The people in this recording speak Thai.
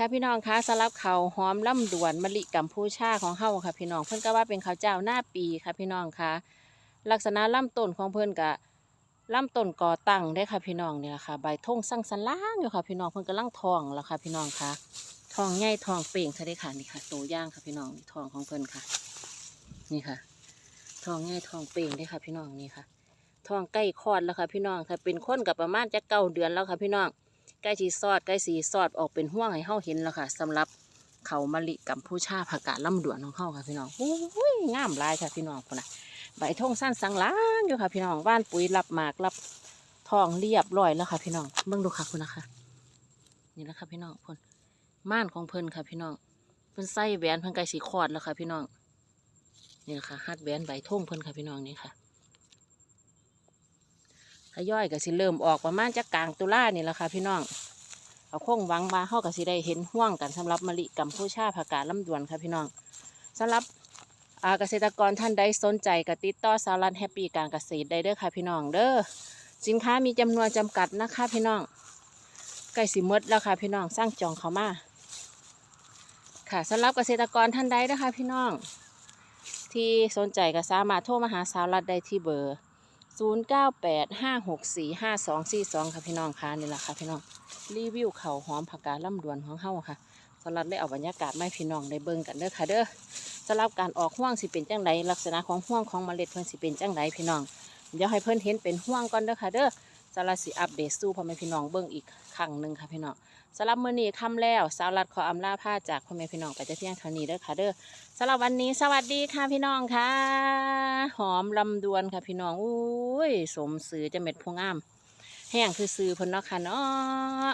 ค่ะพี่น้องคะสำหรับเขาหอมล่ำดวนมะลิกัมพูชาของเฮาค่ะ พี่น้องเพิ่นก็ว่าเป็นข้าวเจ้าหน้าปีค่ะพี่น้องคะลักษณะลำต้นของเพิ่นก็ลำต้นก่อตั้งได้ค่ะพี่น้องเนี่ยค่ะ ใบทงสั่งสันล่างอยู่ค่ะ พี่น้องเพิ่นกำลังทองแล้วค่ะ พี่น้องคะทองใหญ่ทองเป่งซะได้ค่ะนี่ค่ะตัวย่างค่ะพี่น้องนี่ทองของเพิ่นค่ะ นี่ค่ะ ทองใหญ่ทองเป่งได้ค่ะ พี่น้องนี่ค่ะทองใกล้คลอดแล้วค่ะพี่น้องถ้าเป็นคนกับประมาณจะเก้าเดือนแล้วค่ะพี่น้อง ใกล้สีซอดใกล้สีซอดออกเป็นห่วงให้เฮาเห็นแล้วค่ะสำหรับเขามะลิกัมพูชาผักกาดลำดวนของเฮาค่ะพี่น้องอุ้ยงามลายค่ะพี่น้องพุ่นน่ะใบทงสั้นสังล้างอยู่ค่ะพี่น้องบ้านปุ๋ยรับหมากรับทองเรียบร้อยแล้วค่ะพี่น้องเบิ่งดูค่ะคุณนะคะนี่แหละค่ะพี่น้องพ่นม่านของเพิ่นค่ะพี่น้องเพิ่นใส่แหวนเพิ่นใกล้สีคอดแล้วค่ะพี่น้องนี่แหละค่ะฮัดแหวนใบทงเพิ่นค่ะพี่น้องนี่ค่ะ ย่อยก็สิเริ่มออกประมาณจะกลางตุลานี่แหละค่ะพี่น้องเอาคงวังว่าเฮาก็สิได้เห็นห่วงกันสำหรับมะลิกัมพูชาผักกาดลำดวนค่ะพี่น้องสำหรับเกษตรกรท่านใดสนใจก็ติดต่อสารันแฮปปี้การเกษตรได้เด้อค่ะพี่น้องเด้อสินค้ามีจำนวนจำกัดนะคะพี่น้องใกล้สิมดแล้วค่ะพี่น้องสร้างจองเขามาค่ะสำหรับเกษตรกรท่านใดนะคะพี่น้อง ที่สนใจก็สามารถโทรมาหาสาวรัดได้ที่เบอร์ 0 9 8 5 6 4 5 2 4 2 ค่ะพี่น้องค่ะนี่แหละค่ะพี่น้องรีวิวเขาหอมผักกาดลำดวนของเฮาค่ะสำหรับได้เอาบรรยากาศไม่พี่น้องได้เบิ่งกันเด้อค่ะเด้อสำหรับการออกห่วงสิเป็นจังไดลักษณะของห่วงของเมล็ดเพิ่นสิเป็นจังไดพี่น้องเดี๋ยวให้เพิ่นเห็นเป็นห่วงก่อนเด้อค่ะเด้อ สลัดสิอัปเดตสู้พ่อแม่พี่น้องเบิ้งอีกครั้งหนึ่งค่ะพี่น้องสำหรับมื้อนี้ค่ำแล้วสาวรัดขออำลาผ้าจากพ่อแม่พี่น้องไปจะเที่ยงเท่านี้เด้อค่ะเด้อสำหรับวันนี้สวัสดีค่ะพี่น้องค่ะ หอมลำดวนค่ะพี่น้องอุ้ยสมสือจะเม็ดพวงงาม แห้งคือซื้อเพิ่นเนาะค่ะเนาะ